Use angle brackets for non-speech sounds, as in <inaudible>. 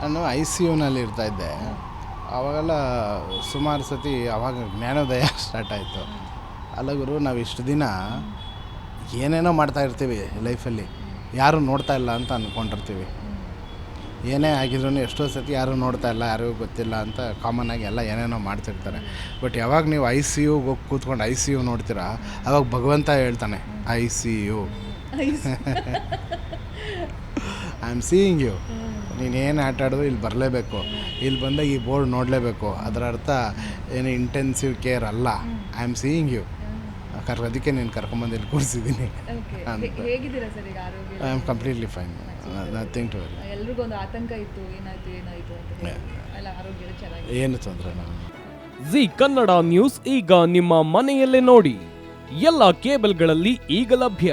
ನಾನು I C ಯುನಲ್ಲಿ ಇರ್ತಾಯಿದ್ದೆ ಆವಾಗೆಲ್ಲ ಸುಮಾರು ಸತಿ ಅವಾಗ ಜ್ಞಾನೋದಯ <laughs> ಸ್ಟಾರ್ಟ್ ಆಯಿತು. ಅಲ್ಲ ಗುರು ನಾವು ಇಷ್ಟು ದಿನ ಏನೇನೋ ಮಾಡ್ತಾ ಇರ್ತೀವಿ ಲೈಫಲ್ಲಿ ಯಾರೂ ನೋಡ್ತಾ ಇಲ್ಲ ಅಂತ ಅಂದ್ಕೊಂಡಿರ್ತೀವಿ ಏನೇ ಆಗಿದ್ರು ಎಷ್ಟೋ ಸತಿ ಯಾರೂ ನೋಡ್ತಾ ಇಲ್ಲ ಯಾರಿಗೂ ಗೊತ್ತಿಲ್ಲ ಅಂತ ಕಾಮನ್ ಆಗಿ ಎಲ್ಲ ಏನೇನೋ ಮಾಡ್ತಿರ್ತಾರೆ. ಬಟ್ ಯಾವಾಗ ನೀವು ಐ ಸಿ ಯುಗೆ ಹೋಗಿ ಕೂತ್ಕೊಂಡು ಐ ಸಿ ಯು ನೋಡ್ತೀರಾ ಅವಾಗ ಭಗವಂತ ಹೇಳ್ತಾನೆ I see you I am seeing you ನೀನೇನು ಆಟ ಆಡಿದ್ರು ಇಲ್ಲಿ ಬರಲೇಬೇಕು. ಇಲ್ಲಿ ಬಂದಾಗ ಈ ಬೋರ್ಡ್ ನೋಡಲೇಬೇಕು. ಅದರ ಅರ್ಥ ಏನು ಇಂಟೆನ್ಸಿವ್ ಕೇರ್ ಅಲ್ಲ. ಐ ಆಮ್ ಸೀಯಿಂಗ್ ಯು ಕರ್ ಅದಕ್ಕೆ ನೀನು ಕರ್ಕೊಂಬಂದು ಇಲ್ಲಿ ಕೂರಿಸಿದ್ದೀನಿ. ಓಕೆ ಅಂತ. ಹೇಗಿದ್ದೀರಾ ಸರ್ ಈಗ ಆರೋಗ್ಯ? I am completely fine nothing to worry ಎಲ್ರಿಗೂ ಒಂದು ಆತಂಕ ಇತ್ತು ಏನಾಯ್ತು ಏನಾಯ್ತು ಅಂತ ಆರೋಗ್ಯ ಚೆನ್ನಾಗಿ ಏನು ತೊಂದರೆ ನಾನು ಜಿ ಕನ್ನಡ ನ್ಯೂಸ್ ಈಗ ನಿಮ್ಮ ಮನೆಯಲ್ಲೇ ನೋಡಿ. ಎಲ್ಲ ಕೇಬಲ್ಗಳಲ್ಲಿ ಈಗ ಲಭ್ಯ.